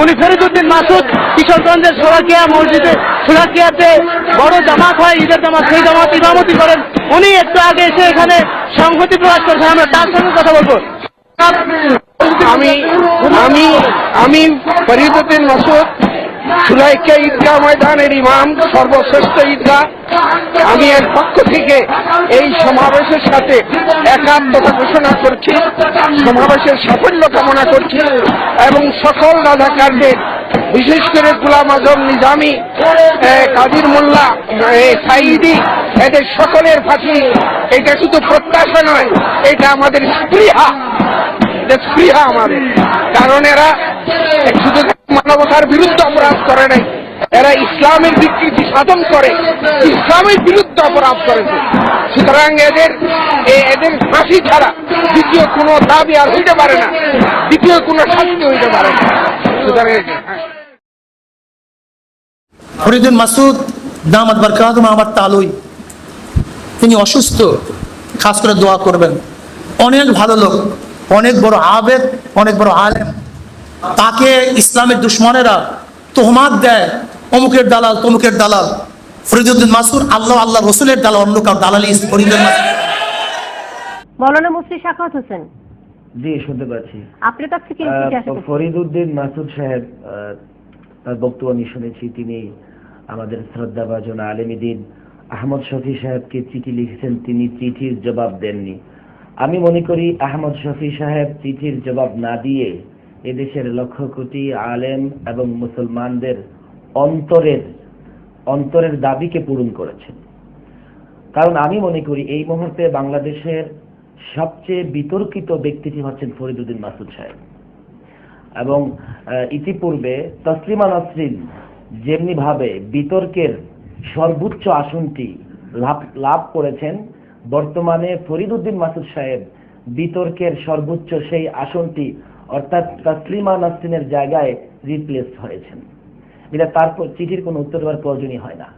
উনি ফরিদুদ্দিন মাসুদ কিশোরগঞ্জের সোলাকিয়া মসজিদে, সোলাকিয়াতে বড় জামাত হয়, ঈদের জামাত, সেই জামাত ইমামতি করেন। উনি একটু আগে এসে এখানে সংহতি প্রকাশ করেছেন, আমরা তার সঙ্গে কথা বলব। আমি আমি আমি ফরিদুদ্দিন মাসুদ সুলাইকা ঈদগাহ ময়দানের ইমাম, সর্বশ্রেষ্ঠ ঈদগাহ। আমি এর পক্ষ থেকে এই সমাবেশের সাথে একাত্মতা ঘোষণা করছি, সমাবেশের সাফল্য কামনা করছি এবং সকল রাজাকারদের, বিশেষ করে গুলাম আজম নিজামি কাদির মোল্লা সাইদি এদের সকলের ফাঁসি। এটা শুধু প্রত্যাশা নয়, এটা আমাদের স্পৃহা। এটা স্পৃহা আমাদের। কারণ এরা শুধু মানবতার বিরুদ্ধে অপরাধ করে নাই। এরা ইসলামের বিকৃতি সাধন করে, ইসলামের বিরুদ্ধে অপরাধ করেছে সুতরাং এদের এদের ফাঁসি ছাড়া দ্বিতীয় কোনো দাবি আর হইতে পারে না। দ্বিতীয় কোনো শাস্তি হইতে পারে না। সুতরাং হ্যাঁ। ফরিদুল মাসুদ, দামাত বারকাতুম আমার তালুই। তিনি অসুস্থ, খাস করে দোয়া করবেন। অনেক ভালো লোক, অনেক বড় আবেদ, অনেক বড় আলেম। তাকে ইসলামের দুশ্মনেরা তোহমাত দেয় অমুকের দালাল তমুকের দালাল। ফরিদুদ্দিন মাসুদ আল্লাহ আল্লাহ রসুলের দালাল অন্য কাউ দালালি ফরিদুল মাসুদ। মৌলানা মুফতি হোসেন। জি শুনতে পাচ্ছি। আপনার কাছ থেকে? ফরিদউদ্দিন মাসুদ সাহেব তার বক্তব্য আমি শুনেছি। তিনি আমাদের শ্রদ্ধাভাজন আলেমিদিন আহমদ শফি সাহেবকে চিঠি লিখেছেন। তিনি চিঠির জবাব দেননি। আমি মনে করি আহমদ শফি সাহেব চিঠির জবাব না দিয়ে এদেশের লক্ষ কোটি আলেম এবং মুসলমানদের অন্তরের অন্তরের দাবিকে পূরণ করেছেন। কারণ আমি মনে করি এই মুহূর্তে বাংলাদেশের সবচেয়ে বিতর্কিত ব্যক্তিটি হচ্ছেন ফরিদুদ্দিন মাসুদ সাহেব। এবং ইতিপূর্বে তসলিমা নাসরিন যেমনি ভাবে বিতর্কের সর্বোচ্চ আসনটি লাভ লাভ করেছেন, বর্তমানে ফরিদুদ্দিন মাসুদ সাহেব বিতর্কের সর্বোচ্চ সেই আসনটি অর্থাৎ তসলিমা নাসরিনের জায়গায় রিপ্লেস হয়েছেন। এটা তারপর চিঠির কোনো উত্তর দেওয়ার প্রয়োজনই হয় না।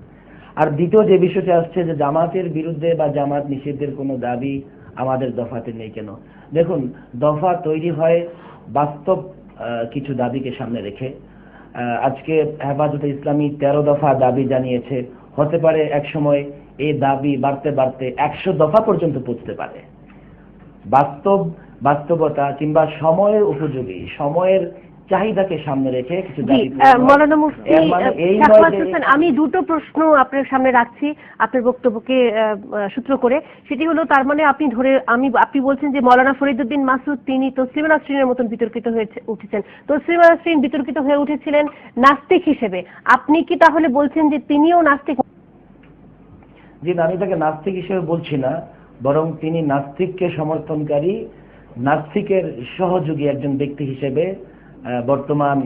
আর দ্বিতীয় যে বিষয়টি আসছে যে জামাতের বিরুদ্ধে বা জামাত নিষেধের কোনো দাবি আমাদের দফাতে নেই কেন? দেখুন, দফা তৈরি হয় বাস্তব কিছু দাবিকে সামনে রেখে। আজকে হেফাজতে ইসলামী তেরো দফা দাবি জানিয়েছে। হতে পারে এক সময় এই দাবি বাড়তে বাড়তে একশো দফা পর্যন্ত পৌঁছতে পারে। বাস্তব বাস্তবতা কিংবা সময়ের উপযোগী সময়ের চাহিদাকে সামনে রেখে কিছু। মৌলানা মুফতি মানে হোসেন, আমি দুটো প্রশ্ন আপনার সামনে রাখছি আপনার বক্তব্যকে সূত্র করে। সেটি হলো তার মানে আপনি ধরে আমি আপনি বলছেন যে মৌলানা ফরিদুদ্দিন মাসুদ তিনি তসলিমা নাসরিনের মতন বিতর্কিত হয়ে উঠেছেন। তসলিমা নাসরিন বিতর্কিত হয়ে উঠেছিলেন নাস্তিক হিসেবে। আপনি কি তাহলে বলছেন যে তিনিও নাস্তিক? জি না, আমি তাকে নাস্তিক হিসেবে বলছি না। বরং তিনি নাস্তিককে সমর্থনকারী নাস্তিকের সহযোগী একজন ব্যক্তি হিসেবে বর্তমান